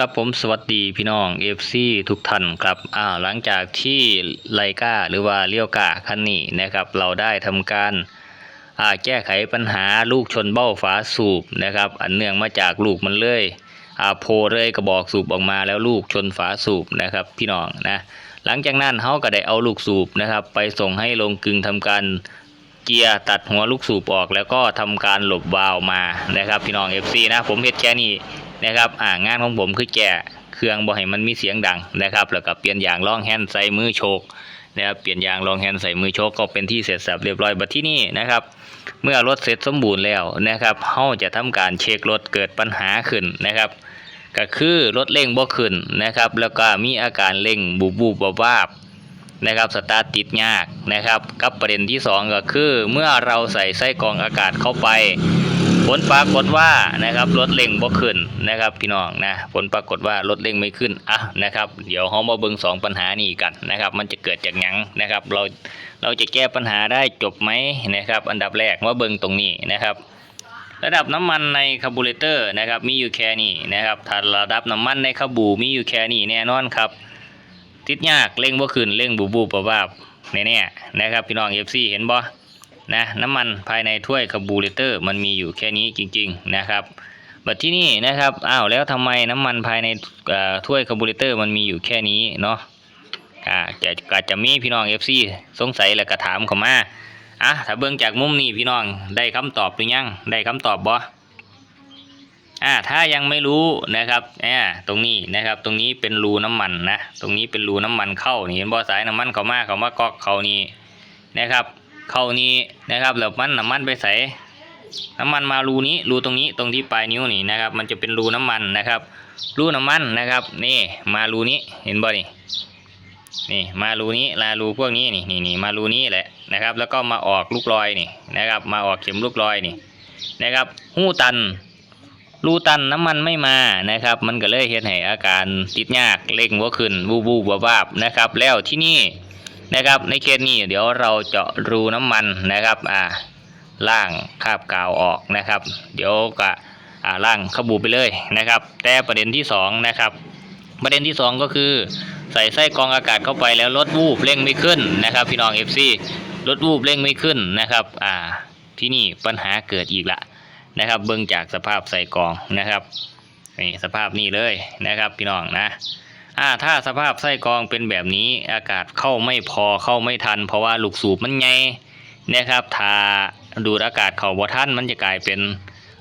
ครับผมสวัสดีพี่น้อง FC ทุกท่านครับอ้าหลังจากที่ไลกาหรือว่าเลี้ยวกาคันนี้นะครับ เราได้ทำการอ่าแก้ไขปัญหาลูกชนเบ้าฝาสูบนะครับ อันเนื่องมาจากลูกมันเลยอ่าโพเลยกระบอกสูบออกมาแล้วลูกชนฝาสูบนะครับ พี่น้องนะหลังจากนั้นเขาก็ได้เอาลูกสูบนะครับ ไปส่งให้ลงกึงทำการ เกียร์ ตัดหัวลูกสูบออก แล้วก็ทำการหลบวาล์วมานะครับพี่น้อง FC นะผมเฮ็ดแค่นี้นะครับอ่างานของผมคือแก่เครื่องบ่ให้มันมีเสียงดังนะครับ แล้วก็เปลี่ยนยางรองแฮนด์ใส่มือโชกนะครับเปลี่ยนยางรองแฮนด์ใส่มือโชกก็เป็นที่เสร็จสับเรียบร้อยบัดที่นี่นะครับ เมื่อรถเสร็จสมบูรณ์แล้วนะครับเฮาจะทำการเช็ครถเกิดปัญหาขึ้นนะครับ ก็คือรถเร่งบ่ขึ้นนะครับ แล้วก็มีอาการเร่งบูบบูบวาบ นะครับสตาร์ทติดยากนะครับกับประเด็นที่สองก็คือ เมื่อเราใส่ไส้กรองอากาศเข้าไป ผลปรากฏว่านะครับรถเร่งบ่ขึ้นนะครับพี่น้องนะผลปรากฏว่ารถเร่งไม่ขึ้นอะนะครับ เดี๋ยวเฮามาเบิ่งสองปัญหานี้กันนะครับ มันจะเกิดจากหยังนะครับ เราเราจะแก้ปัญหาได้จบไหมนะครับ อันดับแรกมาเบิ่งตรงนี้นะครับระดับน้ำมันในคาร์บูเรเตอร์นะครับมีอยู่แค่นี้นะครับถ้าระดับน้ำมันในคาบูมีอยู่แค่นี้แน่นอนครับ ติดยากเร่งบ่ขึ้นเร่งบูบูบวาบๆแน่ๆนะครับพี่น้อง FC เห็นบ่นะน้ำมันภายในถ้วยคาร์บูเรเตอร์มันมีอยู่แค่นี้จริง ๆ นะครับบัดที่นี่นะครับอ้าวแล้วทำไมน้ำมันภายในถ้วยคาร์บูเรเตอร์มันมีอยู่แค่นี้เนาะอ่าจะก็จะมีพี่น้อง FC สงสัยแล้วก็ถามเข้ามาอะถ้าเบิ่งจากมุมนี้พี่น้องได้คำตอบหรือยังได้คำตอบบ่ อ่าถ้ายังไม่รู้นะครับอ่าตรงนี้นะครับ ตรงนี้เป็นรูน้ำมันนะตรงนี้เป็นรูน้ำมันเข้านี่เห็นบ่สายน้ำมันเข้ามาเข้ามากอกเข้านี่นะครับ เข้านี้นะครับแล้วมันน้ำมันไปใส่น้ำมันมารูนี้รูตรงนี้ตรงที่ปลายนิ้วนี่นะครับ มันจะเป็นรูน้ำมันนะครับรูน้ำมันนะครับ นี่มารูนี้เห็นบ่นี่นี่มารูนี้ลารูพวกนี้นี่นี่นี่มารูนี้แหละนะครับ แล้วก็มาออกลูกรอยนี่นะครับ มาออกเข็มลูกรอยนี่นะครับหู้ตัน รูตันน้ำมันไม่มานะครับ มันก็เลยเฮ็ดให้อาการติดยากเร่งว่าขึ้นวูบูบวบวาบนะครับ แล้วที่นี่นะครับในเคสนี้เดี๋ยวเราเจาะรูน้ำมันนะครับอ่าล่างคาบกาวออกนะครับ เดี๋ยวก็อ่าล่างขบูไปเลยนะครับ แต่ประเด็นที่สองนะครับประเด็นที่สองก็คือใส่ไส้กรองอากาศเข้าไปแล้วรถวูบเร่งไม่ขึ้นนะครับ พี่น้อง FC รถวูบเร่งไม่ขึ้นนะครับ อ่าที่นี่ปัญหาเกิดอีกละ นะครับเบิ่งจากสภาพใส่กองนะครับนี่สภาพนี้เลยนะครับพี่น้องนะอ่าถ้าสภาพไส้กองเป็นแบบนี้อากาศเข้าไม่พอเข้าไม่ทัน เพราะว่าลูกสูบมันใหญ่นะครับถ้าดูดอากาศเข้าบ่ทันมันจะกลายเป็น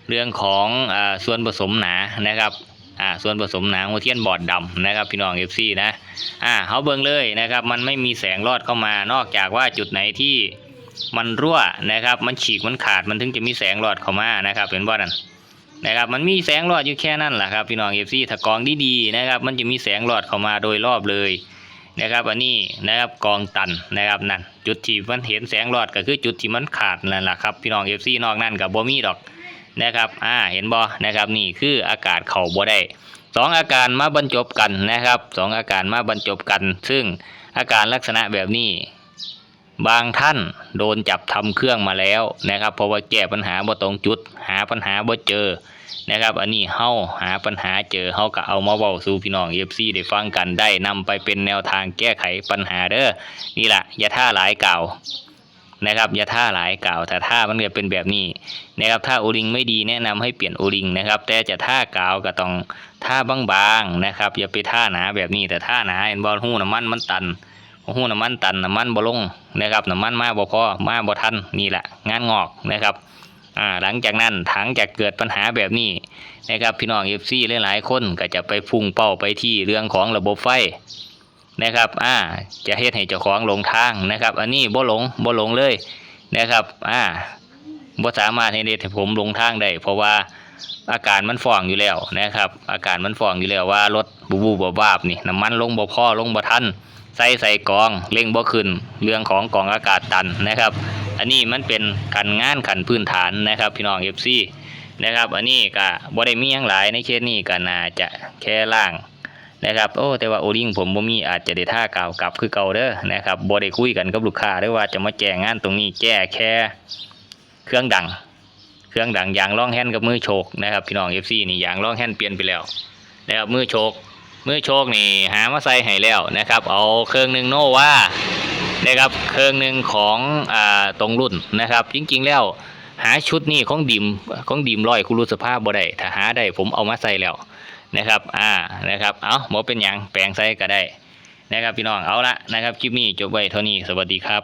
เรื่องของอ่าส่วนผสมหนานะครับอ่าส่วนผสมหนาหัวเทียนบอดดำนะครับพี่น้อง FC นะอ่าเฮาเบิ่งเลยนะครับมันไม่มีแสงรอดเข้ามานอกจากว่าจุดไหนที่ มันรั่วนะครับ มันฉีกมันขาดมันถึงจะมีแสงรอดเข้ามานะครับเป็นบ่นั่นนะครับมันมีแสงรอดอยู่แค่นั้นแหละครับพี่น้องเอฟซีถ้ากองดีๆนะครับ มันจะมีแสงรอดเข้ามาโดยรอบเลยนะครับ อันนี้นะครับกองตันนะครับนั่นจุดที่มันเห็นแสงรอดก็คือจุดที่มันขาดนั่นแหละครับพี่น้องเอฟซีนอกนั่นกับบ่มีดอกนะครับอ่าเห็นบ่นะครับนี่คืออากาศเข่าบ่ได้สองอาการมาบรรจบกันนะครับสองอาการมาบรรจบกัน ซึ่งอาการลักษณะแบบนี้ บางท่านโดนจับทำเครื่องมาแล้วนะครับ เพราะว่าแก้ปัญหาบ่ตรงจุด หาปัญหาบ่เจอนะครับ อันนี้เฮาหาปัญหาเจอเฮาก็เอามาเว้าสู่พี่น้อง FC ได้ฟังกันได้นำไปเป็นแนวทางแก้ไขปัญหาเด้อนี่แหละอย่าท่าหลายเก่านะครับอย่าท่าหลายเก่าแต่ท่ามันก็เป็นแบบนี้นะครับถ้าโอลิงไม่ดีแนะนำให้เปลี่ยนโอลิงนะครับ แต่จะท่าเก่าก็ต้องท่าบางๆนะครับ อย่าไปท่าหนาแบบนี้แต่ท่าหนาเห็นบ่หูน้ำมันมันตัน หูน้ำมันตันน้ำมันบ่ลงนะครับน้ำมันมาบ่พอมาบ่ทันนี่แหละงานงอกนะครับอ่าหลังจากนั้นถังจากเกิดปัญหาแบบนี้นะครับพี่น้องเอฟซีหลายๆคนก็จะไปพุ่งเป้าไปที่เรื่องของระบบไฟนะครับอ่าจะเฮ็ดให้เจ้าของหลงทางนะครับ อันนี้บ่หลงบ่หลงเลยนะครับอ่าบ่สามารถให้เด็ดผมลงทางได้เพราะว่าอาการมันฟ้องอยู่แล้วนะครับ อาการมันฟ้องอยู่แล้วว่ารถบูบูบวาบนี่น้ำมันลงบ่พอลงบ่ทัน ใส่ใส่กองเร่งบ่ขึ้นเรื่องของกองอากาศตันนะครับ อันนี้มันเป็นการงานขันพื้นฐานนะครับ พี่น้อง FC นะครับอันนี้ก็บ่ได้มีหยังหลายในเคสนี้ก็น่าจะแค่ล่างนะครับโอ้แต่ว่าโอลิงผมบ่มีอาจจะได้ท่ากล่าวกลับคือเก่าเด้อนะครับบ่ได้คุยกันกับลูกค้าด้อว่าจะมาแก้งานตรงนี้แก้แค่เครื่องดัง เครื่องดังยางล่องแฮนกับมือโชกนะครับพี่น้อง FC นี่ยางล่องแฮนเปลี่ยนไปแล้วนะครับมือโชก มือโชกนี่หามาใส่ให้แล้วนะครับ เอาเครื่องหนึ่งโนว่านะครับเครื่องหนึ่งของอ่าตรงรุ่นนะครับ จริง ๆ แล้วหาชุดนี้ของดิมของดิมร้อยคุรุสภาพบ่ได้ถ้าหาได้ผมเอามาใส่แล้วนะครับ อ่านะครับเอาหมอเป็นยังแปลงใส่ก็ได้นะครับพี่น้องเอาละนะครับคลิปนี้จบไว้เท่านี้สวัสดีครับ